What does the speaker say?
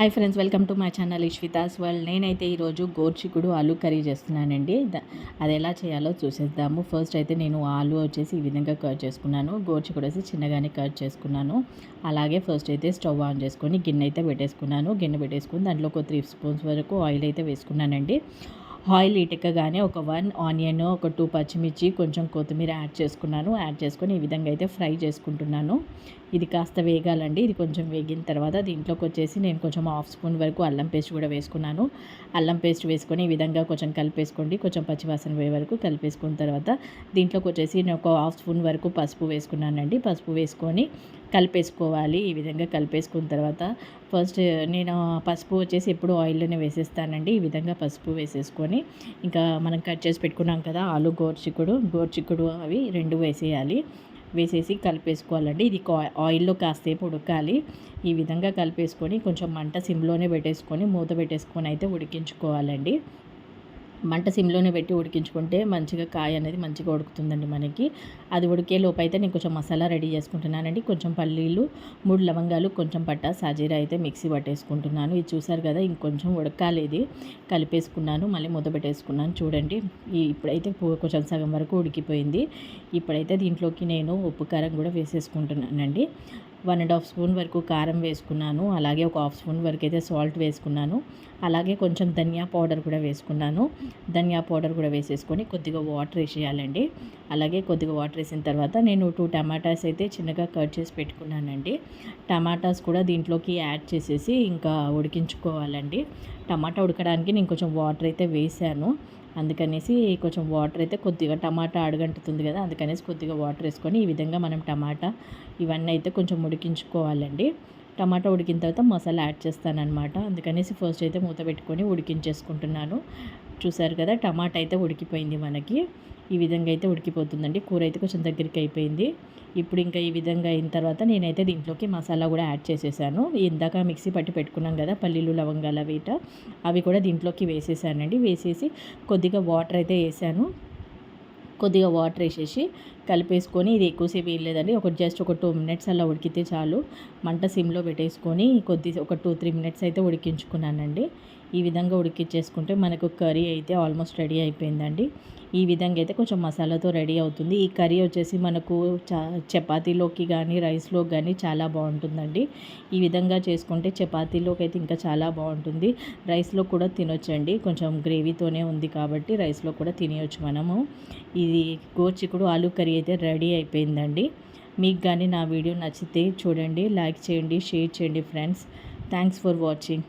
Hi friends welcome to my channel Ishvita's world నేనైతే ఈరోజు గోర్చికుడు ఆలు కర్రీ చేస్తున్నానండి. అది ఎలా చేయాలో చూసేద్దాము. ఫస్ట్ అయితే నేను ఆలు వచ్చేసి ఈ విధంగా కట్ చేసుకున్నాను. గోర్చికుడు వచ్చి చిన్నగానే కట్ చేసుకున్నాను. అలాగే ఫస్ట్ అయితే స్టవ్ ఆన్ చేసుకొని గిన్నె అయితే పెట్టేసుకున్నాను. గిన్నె పెట్టేసుకుని దాంట్లో ఒక త్రీ స్పూన్స్ వరకు ఆయిల్ అయితే వేసుకున్నానండి. ఆయిల్ ఇటకగానే ఒక వన్ ఆనియన్ ఒక టూ పచ్చిమిర్చి కొంచెం కొత్తిమీర యాడ్ చేసుకున్నాను. యాడ్ చేసుకొని ఈ విధంగా అయితే ఫ్రై చేసుకుంటున్నాను. ఇది కాస్త వేగాలండి. ఇది కొంచెం వేగిన తర్వాత దీంట్లోకి వచ్చేసి నేను కొంచెం హాఫ్ స్పూన్ వరకు అల్లం పేస్ట్ కూడా వేసుకున్నాను. అల్లం పేస్ట్ వేసుకొని ఈ విధంగా కొంచెం కలిపేసుకోండి. కొంచెం పచ్చివాసన పోయే వరకు కలిపేసుకున్న తర్వాత దీంట్లోకి వచ్చేసి నేను ఒక హాఫ్ స్పూన్ వరకు పసుపు వేసుకున్నానండి. పసుపు వేసుకొని కలిపేసుకోవాలి. ఈ విధంగా కలిపేసుకున్న తర్వాత ఫస్ట్ నేను పసుపు వచ్చేసి ఎప్పుడు ఆయిల్లోనే వేసేస్తానండి. ఈ విధంగా పసుపు వేసేసుకొని ఇంకా మనం కట్ చేసి పెట్టుకున్నాం కదా ఆలు గోర్చిక్కుడు గోర్చిక్కుడు అవి రెండు వేసేయాలి. వేసేసి కలిపేసుకోవాలండి. ఇది ఆయిల్లో కాసేపు ఉడకాలి. ఈ విధంగా కలిపేసుకొని కొంచెం మంట సిమ్లోనే పెట్టేసుకొని మూత పెట్టేసుకొని అయితే ఉడికించుకోవాలండి. మంట సిమ్లోనే పెట్టి ఉడికించుకుంటే మంచిగా కాయ అనేది మంచిగా ఉడుకుతుందండి మనకి. అది ఉడికే లోపు అయితే నేను కొంచెం మసాలా రెడీ చేసుకుంటున్నానండి. కొంచెం పల్లీలు మూడు లవంగాలు కొంచెం పట్ట సాజీరా అయితే మిక్సీ పట్టేసుకుంటున్నాను. ఇది చూసారు కదా ఇంకొంచెం ఉడకాలి ఇది. కలిపేసుకున్నాను మళ్ళీ మూత పెట్టేసుకున్నాను. చూడండి ఈ ఇప్పుడైతే కొంచెం సగం వరకు ఉడికిపోయింది. ఇప్పుడైతే దీంట్లోకి నేను ఉప్పు కారం కూడా వేసేసుకుంటున్నానండి. వన్ అండ్ హాఫ్ స్పూన్ వరకు కారం వేసుకున్నాను. అలాగే ఒక హాఫ్ స్పూన్ వరకు అయితే సాల్ట్ వేసుకున్నాను. అలాగే కొంచెం ధనియా పౌడర్ కూడా వేసుకున్నాను. ధనియా పౌడర్ కూడా వేసేసుకొని కొద్దిగా వాటర్ వేసేయాలండి. అలాగే కొద్దిగా వాటర్ వేసిన తర్వాత నేను టూ టమాటాస్ అయితే చిన్నగా కట్ చేసి పెట్టుకున్నానండి. టమాటాస్ కూడా దీంట్లోకి యాడ్ చేసేసి ఇంకా ఉడికించుకోవాలండి. టమాటా ఉడకడానికి నేను కొంచెం వాటర్ అయితే వేసాను. అందుకనేసి కొంచెం వాటర్ అయితే కొద్దిగా టమాటా అడుగంటుతుంది కదా అందుకనేసి కొద్దిగా వాటర్ వేసుకొని ఈ విధంగా మనం టమాటా ఇవన్నీ అయితే కొంచెం ఉడికించుకోవాలండి. టమాటా ఉడికిన తర్వాత మసాలా యాడ్ చేస్తానన్నమాట. అందుకనేసి ఫస్ట్ అయితే మూత పెట్టుకొని ఉడికించేసుకుంటున్నాను. చూసారు కదా టమాటా అయితే ఉడికిపోయింది మనకి. ఈ విధంగా అయితే ఉడికిపోతుందండి. కూర అయితే కొంచెం దగ్గరికి అయిపోయింది. ఇప్పుడు ఇంకా ఈ విధంగా అయిన తర్వాత నేనైతే దీంట్లోకి మసాలా కూడా యాడ్ చేసేసాను. ఇందాక మిక్సీ పట్టి పెట్టుకున్నాం కదా పల్లీలు లవంగాల వీట అవి కూడా దీంట్లోకి వేసేసానండి. వేసేసి కొద్దిగా వాటర్ అయితే వేసాను. కొద్దిగా వాటర్ వేసేసి కలిపేసుకొని ఇది ఎక్కువసేపు ఏం లేదండి. ఒక జస్ట్ ఒక టూ మినిట్స్ అలా ఉడికితే చాలు. మంట సిమ్లో పెట్టేసుకొని కొద్ది ఒక టూ త్రీ మినిట్స్ అయితే ఉడికించుకున్నానండి. ఈ విధంగా ఉడికించేసుకుంటే మనకు కర్రీ అయితే ఆల్మోస్ట్ రెడీ అయిపోయిందండి. ఈ విధంగా అయితే కొంచెం మసాలాతో రెడీ అవుతుంది. ఈ కర్రీ వచ్చేసి మనకు చా చపాతీలోకి కానీ రైస్లోకి కానీ చాలా బాగుంటుందండి. ఈ విధంగా చేసుకుంటే చపాతీలోకి అయితే ఇంకా చాలా బాగుంటుంది. రైస్లో కూడా తినొచ్చండి. కొంచెం గ్రేవీతోనే ఉంది కాబట్టి రైస్లో కూడా తినేయొచ్చు మనము. ఇది గోచికుడు ఆలు కర్రీ అయితే రెడీ అయిపోయిందండి. మీకు కానీ నా వీడియో నచ్చితే చూడండి లైక్ చేయండి షేర్ చేయండి ఫ్రెండ్స్. Thanks for watching.